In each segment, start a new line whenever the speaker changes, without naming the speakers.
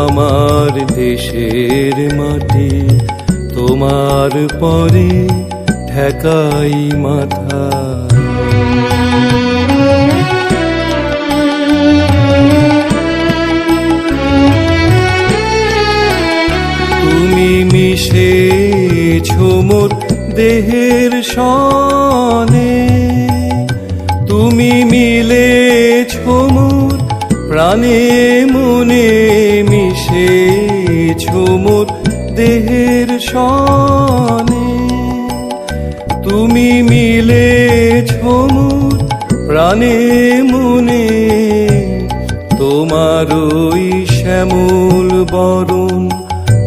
আমার দেশের মাটি, তোমার পরে ঠেকাই মাথা। তুমি মিশে মোর দেহের সনে, তুমি মিলে মোর প্রাণে মনে দেহের সনে তুমি মিলে মোর প্রাণে মনে, তোমার ওই শ্যামল বরণ,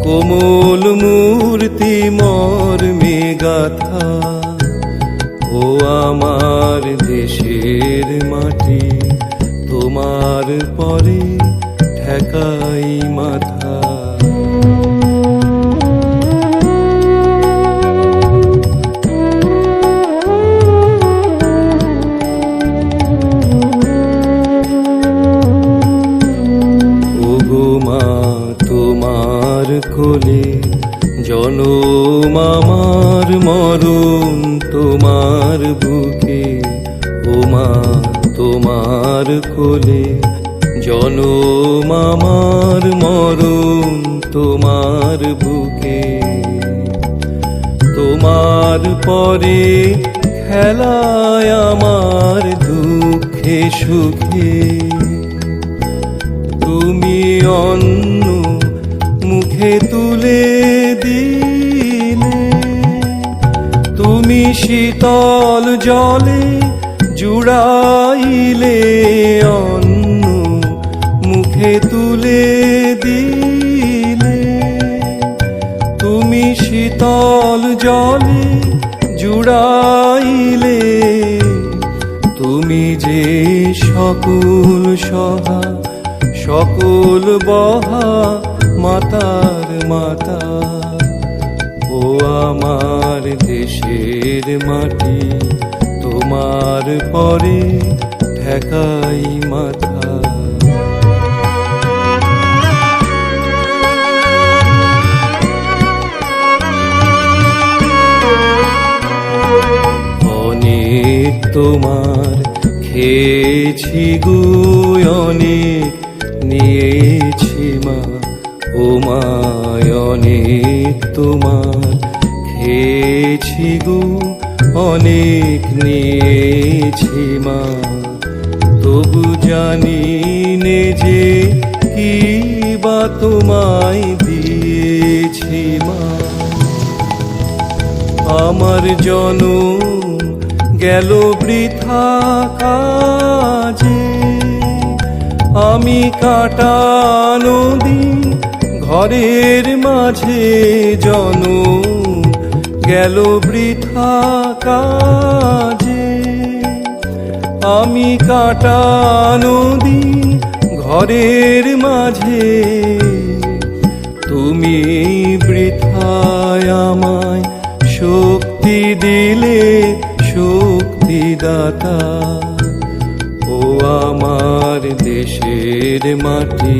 কোমল মূর্তি মর্মে গাথা ও আমার দেশের মাটি, তোমার পরে ঠেকাই মাথা। তোমার বুকে, ও মা, তোমার কোলে। জনম আমার মরণ তোমার বুকে। তোমার পরে খেলায় আমার দুঃখে সুখে। তুমি অন্য মুখে তুলে দিলে তুমি শীতল জলে জুড়াইলে অন্য মুখে তুলে দিলে। তুমি শীতল জলে জুড়াইলে, তুমি যে সকল সহা সকল বহা মাতার মাতা। আমার দেশের মাটি, তোমার পরে ঠেকাই মাথা। অনেক তোমার খেয়েছি গো অনেক নিয়েছি মা, ও মায় অনেক তোমার খেয়েছি গো, অনেক নিয়েছি মা। তবু জানি নে যে কি বা তোমায় দিয়েছি মা। আমার জনম গেল বৃথা কাজে, আমি কাটা নদী ঘরের মাঝে জনম গেল বৃথা কাজে। আমি কাটা নদী ঘরের মাঝে, তুমি বৃথায় আমায় শক্তি দিলে শক্তিদাতা। ও আমার দেশের মাটি